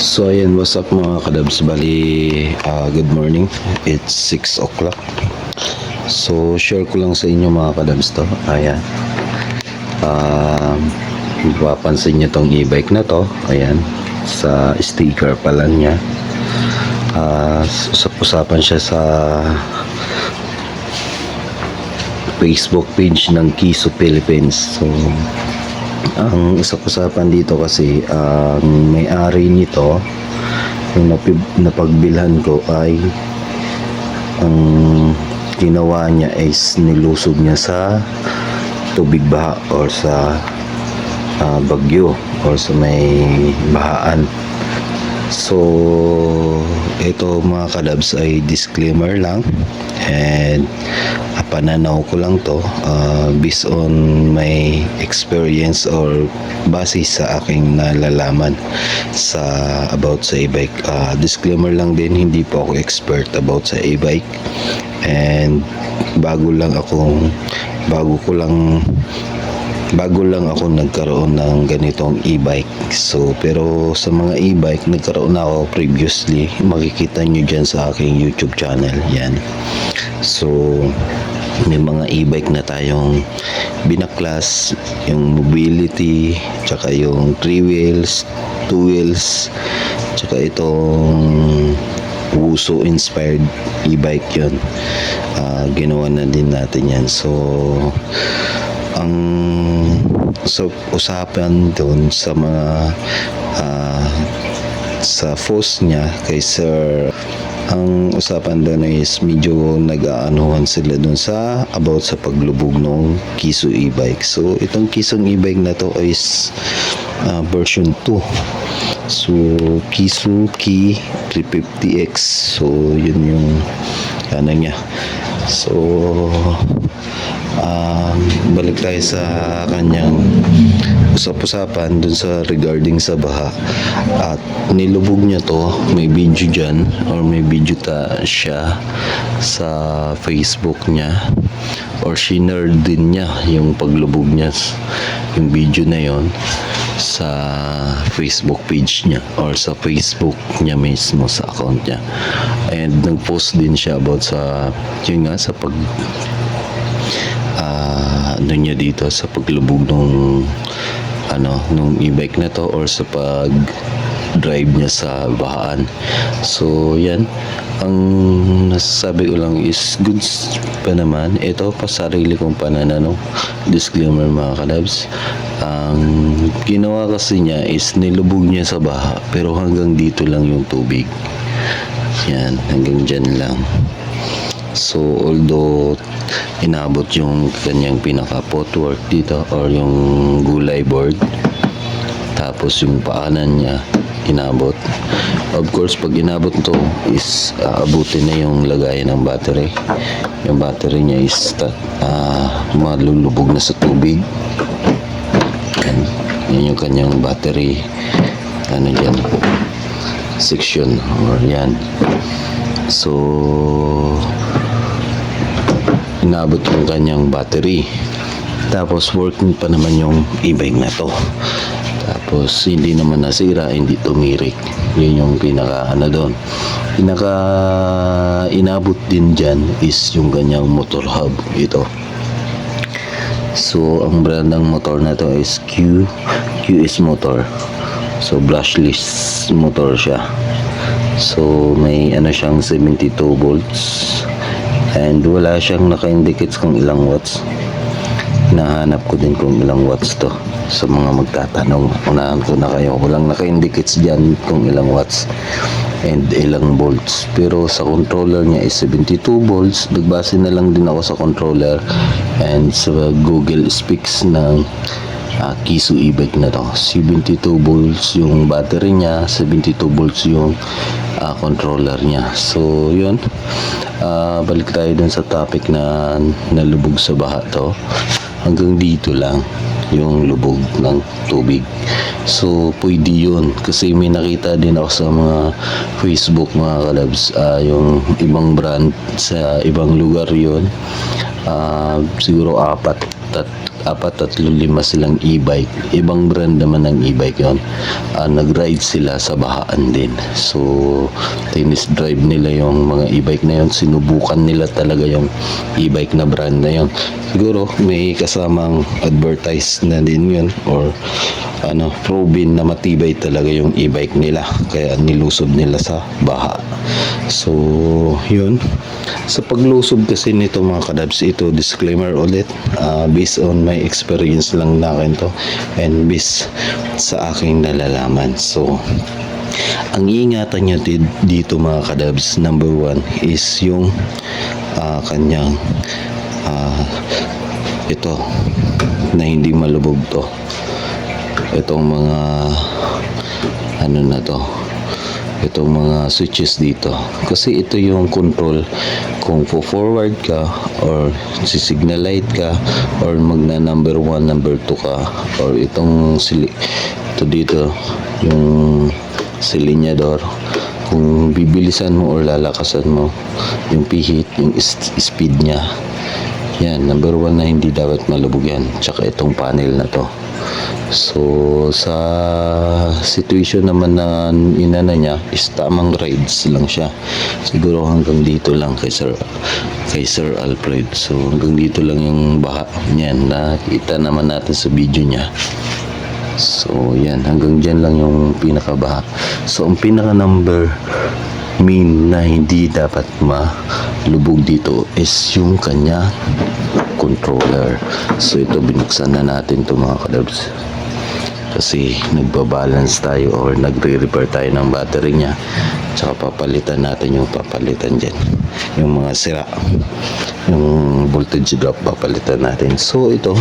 So ayan, what's up mga kadabs? Bali, ah, good morning. It's 6 o'clock. So share ko lang sa inyo mga kadabs to. Ayan. Um, mapapansin nyo tong e-bike na to. Ayan. Sa sticker pa lang niya. Ah, usap-usapan siya sa Facebook page ng Kiso Philippines. So, ang usap-usapan dito kasi ang may-ari nito yung napagbilhan ko ay ang ginawa niya is nilusog niya sa tubig baha or sa ah, bagyo or sa may bahaan so ito mga kadabs ay disclaimer lang. And pananaw ko lang to ah, based on my experience or base sa aking nalalaman sa about sa e-bike. Ah, disclaimer lang din hindi po ako expert about sa e-bike. And bago lang akong bago ko lang bago lang ako nagkaroon ng ganitong e-bike. So, pero sa mga e-bike, nagkaroon na ako previously. Makikita nyo dyan sa aking YouTube channel. Yan. So, may mga e-bike na tayong binaklas, yung mobility, tsaka yung 3 wheels, 2 wheels, tsaka itong Wuso inspired e-bike yun. Ah, ginawa na din natin yan. So, ang so usapan doon sa mga ah, sa post niya kay Sir ang usapan doon is medyo nag-aanuhan sila doon sa about sa paglubog ng Kiso e-bike. So itong Kisong e-bike na to is ah, version 2. So Kiso Key 350X. So yun yung ano niya. So um, balik tayo sa kanyang usap-usapan dun sa regarding sa baha. At nilubog niya to may video dyan or may video ta siya sa Facebook niya. Or shinare din niya yung paglubog niya yung video na yon sa Facebook page niya or sa Facebook niya mismo sa account niya. And nag-post din siya about sa yun nga sa pag ah, ano niya dito sa paglubog nung ano nung e-bike na to or sa pag drive niya sa bahaan. So yan. Ang nasasabi ko lang is goods pa naman. Ito pa sarili kong pananano disclaimer mga kalabs. Ang ginawa kasi niya is nilubog niya sa baha pero hanggang dito lang yung tubig. Yan hanggang dyan lang So although inabot yung kanyang pinaka footwork dito or yung gulay board tapos yung paanan niya inabot. Of course pag inabot to is aabutin na yung lagayan ng battery. Yung battery niya is uh, malulubog na sa tubig. Yan, yan yung kanyang battery ano dyan section or yan. So inabot yung kanyang battery. Tapos working pa naman yung e-bike na to. Tapos hindi naman nasira hindi tumirik. Yun yung pinaka ano doon. Pinaka inabot din dyan is yung kanyang motor hub ito. So ang brand ng motor na to is Q QS motor. So brushless motor siya. So may ano siyang 72 volts and wala siyang naka-indicates kung ilang watts. Hinahanap ko din kung ilang watts to sa mga magtatanong. Unahan ko na kayo. Walang naka-indicates dyan kung ilang watts and ilang volts. Pero sa controller niya is 72 volts. Nagbase na lang din ako sa controller and sa google specs ng uh, Kisu e-bike na to. 72 volts yung battery niya 72 volts yung uh, controller niya. So yun. Uh, balik tayo dun sa topic na nalubog sa baha to. Hanggang dito lang yung lubog ng tubig. So pwede yun. Kasi may nakita din ako sa mga facebook mga kalabs ah, yung ibang brand sa ibang lugar yun. Ah, siguro apat at apat at lima silang e-bike. Ibang brand naman ng e-bike yon. Ah, nag-ride sila sa bahaan din. So, tennis drive nila yung mga e-bike na yon. Sinubukan nila talaga yung e-bike na brand na yon. Siguro may kasamang advertise na din yun or ano, proven na matibay talaga yung e-bike nila. Kaya nilusob nila sa baha. So, yun. Sa paglusob kasi nito mga kadabs, ito disclaimer ulit. ah, based on my experience lang na akin to and based sa aking nalalaman. So, ang iingatan nyo di- dito mga kadabs, number one is yung ah, kanyang ah, ito na hindi malubog to itong mga ano na to itong mga switches dito. Kasi ito yung control. Kung po forward ka or si signal light ka or magna number 1 number 2 ka or itong sili ito dito yung silinyador kung bibilisan mo or lalakasan mo yung pihit yung speed niya. Yan number 1 na hindi dapat malubog yan. Tsaka itong panel na to So, sa situation naman na inana niya is tamang rides lang siya. Siguro hanggang dito lang kay Sir, kay Sir Alfred. So, hanggang dito lang yung baha niyan. Nakita naman natin sa video niya. So, yan. Hanggang dyan lang yung pinakabaha. So, ang pinaka number mean na hindi dapat malubog dito is yung kanya controller. So, ito binuksan na natin to mga kadabs kasi nagbabalance tayo or nagre-repair tayo ng battery niya. Tsaka papalitan natin yung papalitan dyan. Yung mga sira. Yung voltage drop papalitan natin. So ito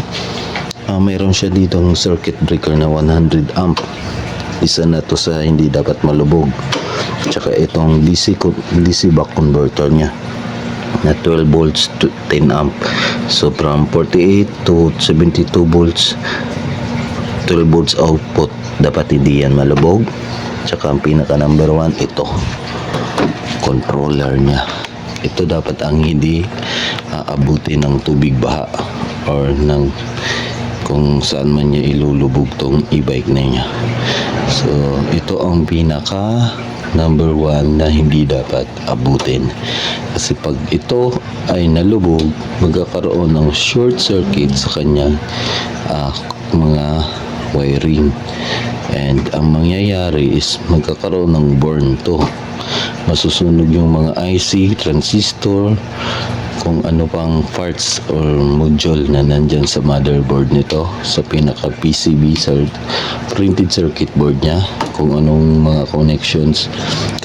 ah, mayroon siya ditong circuit breaker na 100 amp. Isa na to sa hindi dapat malubog. Tsaka itong DC, DC back converter niya na 12 volts to 10 amp. So from 48 to 72 volts. 12 volts output. Dapat hindi yan malubog. Tsaka ang pinaka number 1 ito. Controller niya. Ito dapat ang hindi aabuti ng tubig baha or ng kung saan man niya ilulubog tong e-bike na niya. So ito ang pinaka number 1 na hindi dapat abutin. Kasi pag ito ay nalubog magkakaroon ng short circuit sa kanyang ah, mga wiring. And ang mangyayari is magkakaroon ng burn to. Masusunog yung mga IC, transistor kung ano pang parts or module na nandyan sa motherboard nito sa pinaka PCB sa printed circuit board niya kung anong mga connections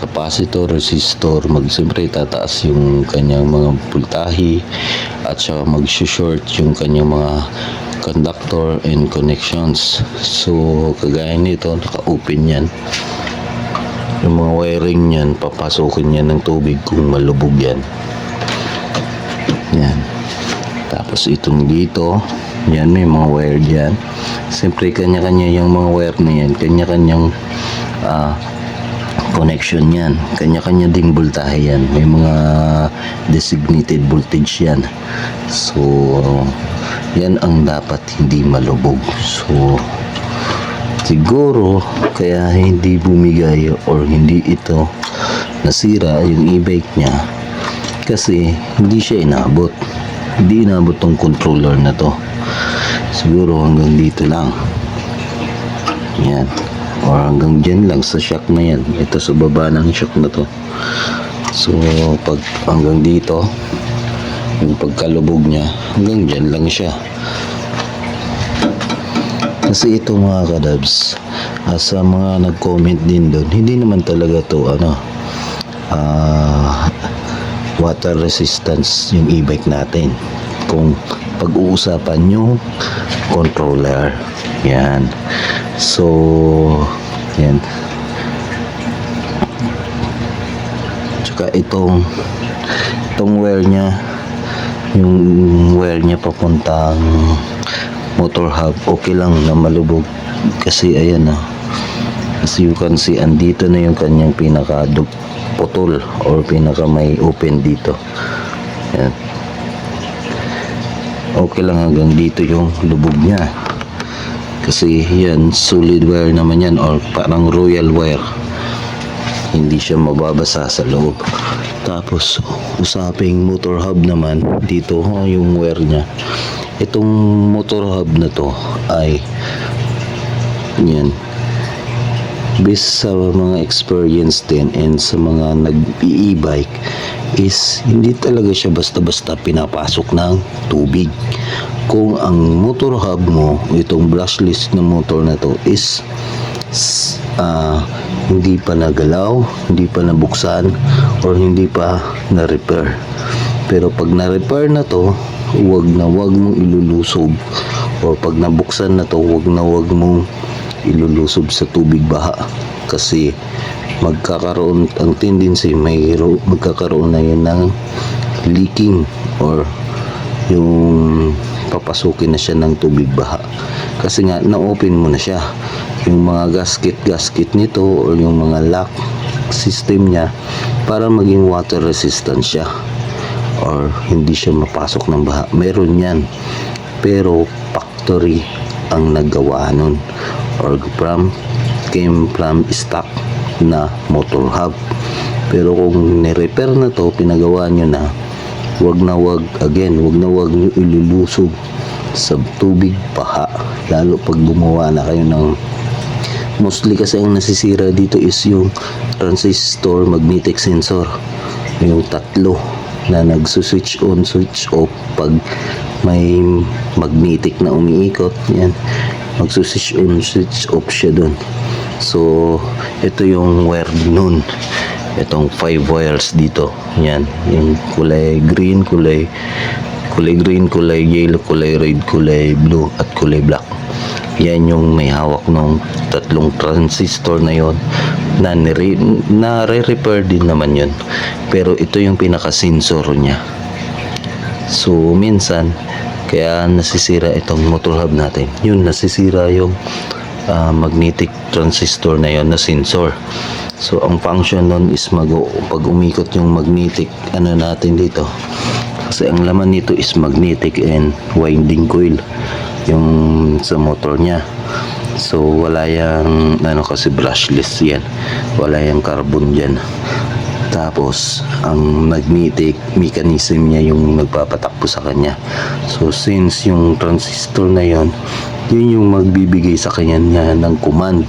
capacitor, resistor mag siyempre tataas yung kanyang mga voltahe at saka mag-short yung kanyang mga conductor and connections. So kagaya nito naka-open yan. Yung mga wiring niyan papasukin yan ng tubig kung malubog yan. Yan. Tapos itong dito yan may mga wire dyan. Siyempre kanya-kanya yung mga wire na yan. Kanya-kanyang ah, connection yan. Kanya-kanya ding voltahe yan. May mga designated voltage yan. So yan ang dapat hindi malubog. So siguro kaya hindi bumigay or hindi ito nasira yung e-bike niya. Kasi hindi siya inabot. Hindi inabot tong controller na to. Siguro hanggang dito lang. Yan or hanggang dyan lang sa shock na yan. Ito sa baba ng shock na to. So pag hanggang dito yung pagkalubog niya hanggang dyan lang siya. Kasi ito mga kadabs ah, sa mga nag-comment din doon hindi naman talaga to ano ah, water resistance yung e-bike natin. Kung pag-uusapan yung controller. Yan so yan. Tsaka itong itong wear niya yung wear niya papuntang motor hub okay lang na malubog. Kasi ayan na as you can see andito na yung kanyang pinaka putol or pinaka may open dito. Yan okay lang hanggang dito yung lubog niya kasi yan solid wire naman yan or parang royal wire. Hindi siya mababasa sa loob. Tapos usaping motor hub naman dito oh, yung wire niya. Itong motor hub na to ay yan. Based sa mga experience din and sa mga nag-e-bike is hindi talaga siya basta-basta pinapasok ng tubig kung ang motor hub mo itong brushless na motor na to is ah, hindi pa nagalaw hindi pa nabuksan or hindi pa na-repair. Pero pag na-repair na to wag na wag mong ilulusob. Or pag nabuksan na to wag na wag mong ilulusob sa tubig baha. Kasi magkakaroon ang tendency may ro- magkakaroon na yun ng leaking or yung papasukin na siya ng tubig baha. Kasi nga na-open mo na siya. Yung mga gasket gasket nito or yung mga lock system niya para maging water resistant siya or hindi siya mapasok ng baha. Meron yan. Pero factory ang naggawa nun. Or from came from stock na motor hub. Pero kung ni-repair na to pinagawa nyo na wag na wag again wag na wag nyo ilulusob sa tubig paha lalo pag gumawa na kayo ng mostly kasi ang nasisira dito is yung transistor magnetic sensor. Yung tatlo na nagsuswitch on switch off pag may magnetic na umiikot yan. Magsuswitch on switch off siya dun. So ito yung wire nun itong five wires dito. Yan. Yung kulay green kulay kulay green kulay yellow kulay red kulay blue at kulay black. Yan yung may hawak ng tatlong transistor na yon na, nire, na re-repair din naman yun. Pero ito yung pinaka sensor niya. So minsan kaya nasisira itong motor hub natin. Yun nasisira yung ah, magnetic transistor na yon na sensor so ang function nun is mag pag umikot yung magnetic ano natin dito. Kasi ang laman nito is magnetic and winding coil yung sa motor niya. So wala yung ano kasi brushless yan. Wala yung carbon dyan. Tapos ang magnetic mechanism niya yung nagpapatakbo sa kanya. So since yung transistor na yon yun yung magbibigay sa kanya niya ng command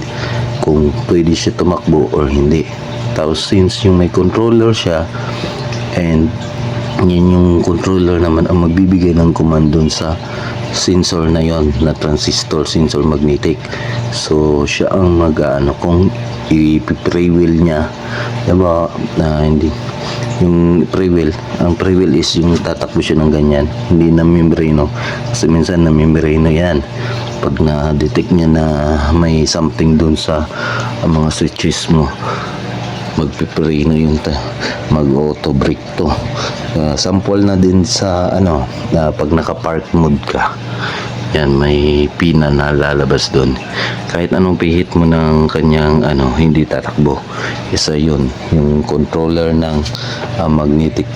kung pwede siya tumakbo or hindi. Tapos since yung may controller siya and yan yung controller naman ang magbibigay ng command dun sa sensor na yon na transistor sensor magnetic. So siya ang mag ano kung i-pre wheel niya. Diba na hindi yung pre wheel ang pre wheel is yung tatakbo siya ng ganyan. Hindi na membrano kasi minsan na membrano yan pag na-detect niya na may something dun sa mga switches mo magpipray na yun ta mag auto brake to. Ah, sample na din sa ano na pag naka park mode ka. Yan may pina na lalabas doon kahit anong pihit mo ng kanyang ano hindi tatakbo isa yun. Yung controller ng ah, magnetic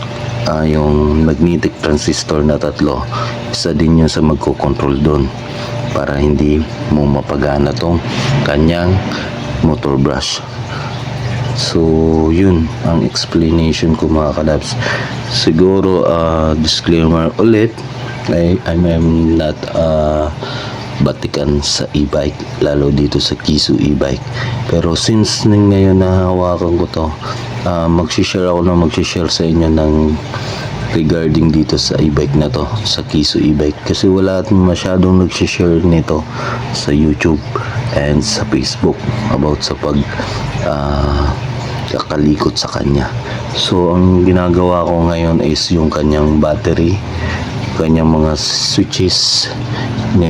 ah, yung magnetic transistor na tatlo isa din yun sa magko-control doon para hindi mo mapagana tong kanyang motor brush So, yun ang explanation ko mga kadabs. Siguro, uh, disclaimer ulit, I, I'm, not uh, batikan sa e-bike, lalo dito sa Kisu e-bike. Pero since ngayon nahawakan ko to, uh, magsishare ako na magsishare sa inyo ng regarding dito sa e-bike na to sa Kiso e-bike. Kasi wala masyadong nagsishare nito sa YouTube and sa Facebook about sa pag ah, kakalikot sa kanya. So ang ginagawa ko ngayon is yung kanyang battery kanyang mga switches na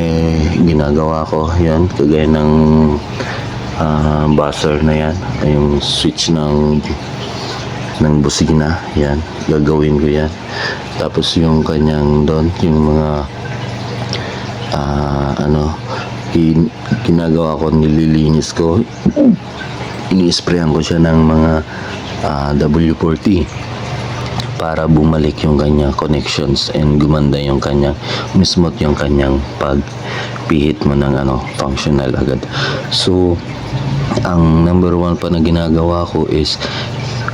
ginagawa ko. Yan kagaya ng ah, buzzer na yan. Yung switch ng ng busina. Yan gagawin ko yan. Tapos yung kanyang doon yung mga ah, ano kin- ginagawa ko nililinis ko. Ini-sprayan ko siya ng mga ah, W40 para bumalik yung kanyang connections and gumanda yung kanyang mismot yung kanyang pagpihit mo ng ano functional agad. So ang number one pa na ginagawa ko is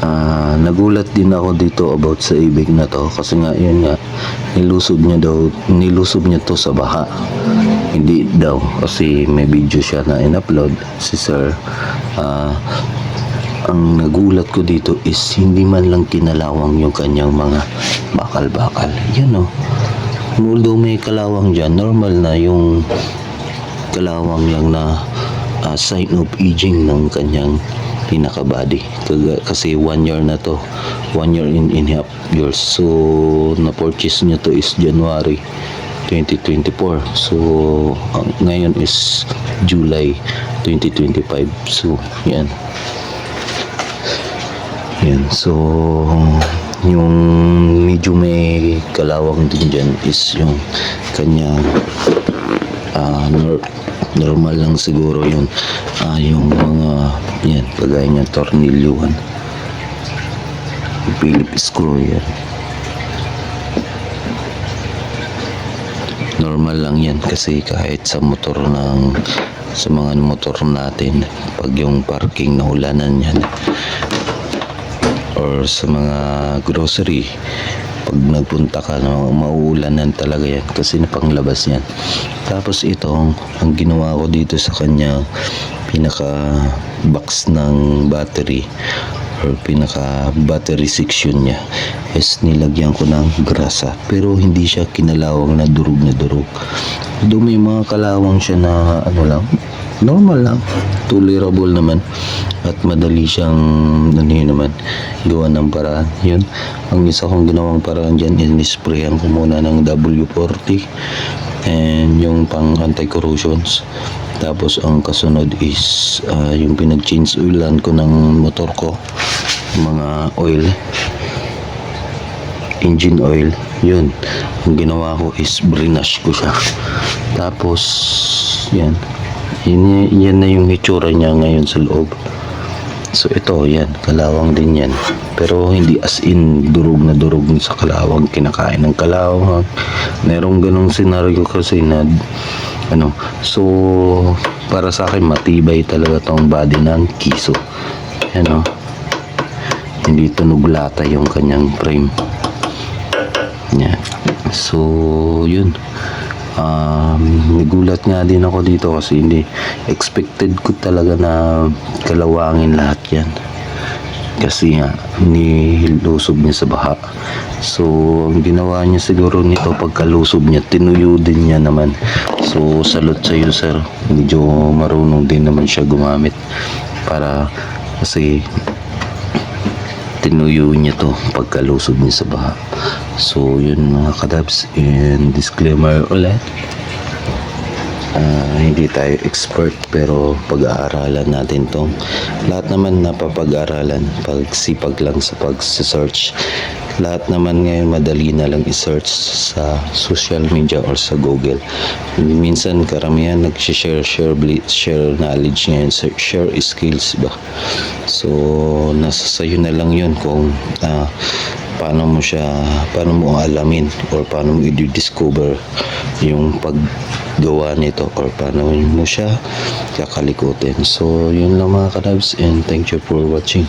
ah, nagulat din ako dito about sa ibig na to kasi nga yun nga nilusob niya daw nilusob niya to sa baha. Hindi daw kasi may video siya na in-upload si sir. Ah, ang nagulat ko dito is hindi man lang kinalawang yung kanyang mga bakal-bakal. Yan o although may kalawang dyan normal na yung kalawang lang na ah, sign of aging ng kanyang pinaka-body. Kaga- kasi one year na to. One year in in half years. So na-purchase niya to is January 2024 so ang- ngayon is July 2025 so yan. Yan. So yung medyo may kalawang din dyan is yung kanyang ah, nor- normal lang siguro yun. Ah, yung mga yan kagaya niya tornilyuhan Philip screw yan normal lang yan kasi kahit sa motor ng sa mga motor natin pag yung parking nahulanan yan or sa mga grocery pag nagpunta ka no, mauulanan talaga yan kasi napanglabas yan. Tapos ito ang ginawa ko dito sa kanya pinaka box ng battery or pinaka battery section niya is nilagyan ko ng grasa. Pero hindi siya kinalawang na durug na durug doon may mga kalawang siya na ano lang normal lang. Tolerable naman. At madali siyang ano naman gawa ng paraan. Yun. Ang isa kong ginawang paraan dyan is nisprayan ko muna ng W40 and yung pang anti-corrosions. Tapos ang kasunod is ah, yung pinag-change oilan ko ng motor ko. Mga oil. Engine oil. Yun. Ang ginawa ko is brinash ko siya. Tapos yan yan, yan na yung hitsura niya ngayon sa loob. So ito yan kalawang din yan. Pero hindi as in durog na durog sa kalawang kinakain ng kalawang merong ganong senaryo kasi na ano so para sa akin matibay talaga tong body ng kiso. Yan o hindi tunog lata yung kanyang frame. Yan. So, yun. Um, nagulat nga din ako dito kasi hindi expected ko talaga na kalawangin lahat yan. Kasi nga, nilusob niya sa baha. So, ang ginawa niya siguro nito pagkalusob niya, tinuyo din niya naman. So, salute sa iyo, sir. Medyo marunong din naman siya gumamit para kasi tinuyo niya to pagkalusog niya sa baha. So, yun mga kadabs. And disclaimer ulit. Ah, hindi tayo expert pero pag-aaralan natin tong lahat naman napapag-aralan pag sipag lang sa pag-search. Lahat naman ngayon madali na lang i-search sa social media or sa Google. Minsan karamihan nag-share share, share knowledge ngayon share skills ba? So nasa sayo na lang yun kung ah, paano mo siya paano mo alamin or paano mo i-discover yung paggawa nito or paano mo siya kakalikutin. So yun lang mga kadabs and thank you for watching